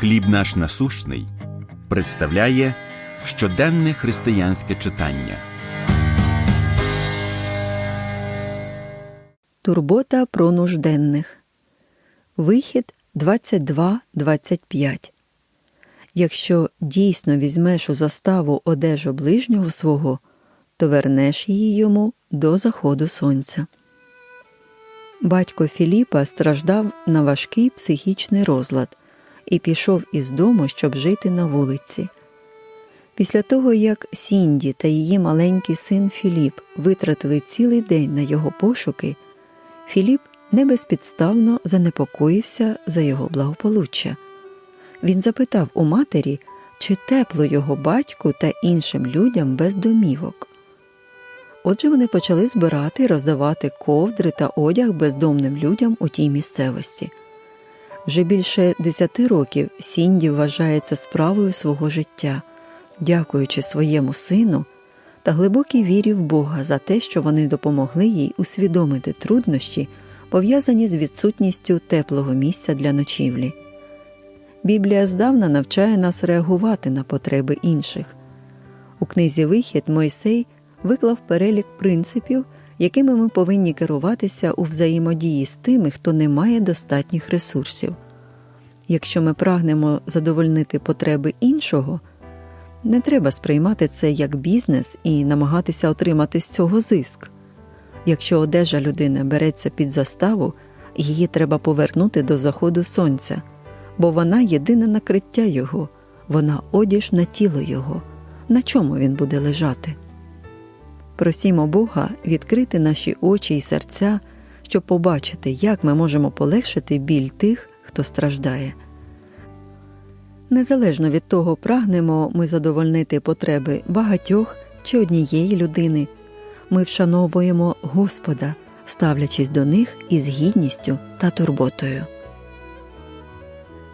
Хліб наш насущний представляє щоденне християнське читання. Турбота про нужденних. Вихід 22-25. Якщо дійсно візьмеш у заставу одежу ближнього свого, то вернеш її йому до заходу сонця. Батько Філіпа страждав на важкий психічний розлад і пішов із дому, щоб жити на вулиці. Після того, як Сінді та її маленький син Філіп витратили цілий день на його пошуки, Філіп небезпідставно занепокоївся за його благополуччя. Він запитав у матері, чи тепло його батьку та іншим людям без домівок. Отже, вони почали збирати і роздавати ковдри та одяг бездомним людям у тій місцевості. Вже більше десяти років Сінді вважається справою свого життя, дякуючи своєму сину та глибокій вірі в Бога за те, що вони допомогли їй усвідомити труднощі, пов'язані з відсутністю теплого місця для ночівлі. Біблія здавна навчає нас реагувати на потреби інших. У книзі Вихід Мойсей виклав перелік принципів, якими ми повинні керуватися у взаємодії з тими, хто не має достатніх ресурсів. Якщо ми прагнемо задовольнити потреби іншого, не треба сприймати це як бізнес і намагатися отримати з цього зиск. Якщо одежа людини береться під заставу, її треба повернути до заходу сонця, бо вона єдине накриття його, вона одіж на тіло його, на чому він буде лежати. Просімо Бога відкрити наші очі і серця, щоб побачити, як ми можемо полегшити біль тих, хто страждає. Незалежно від того, прагнемо ми задовольнити потреби багатьох чи однієї людини, ми вшановуємо Господа, ставлячись до них із гідністю та турботою.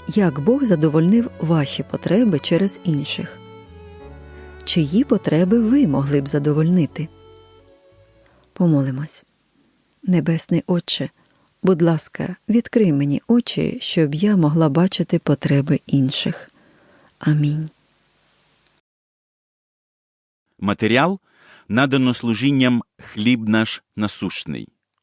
Як Бог задовольнив ваші потреби через інших? Чиї потреби ви могли б задовольнити? Помолимось. Небесний Отче, будь ласка, відкрий мені очі, щоб я могла бачити потреби інших. Амінь. Матеріал надано служінням Хліб наш насущний.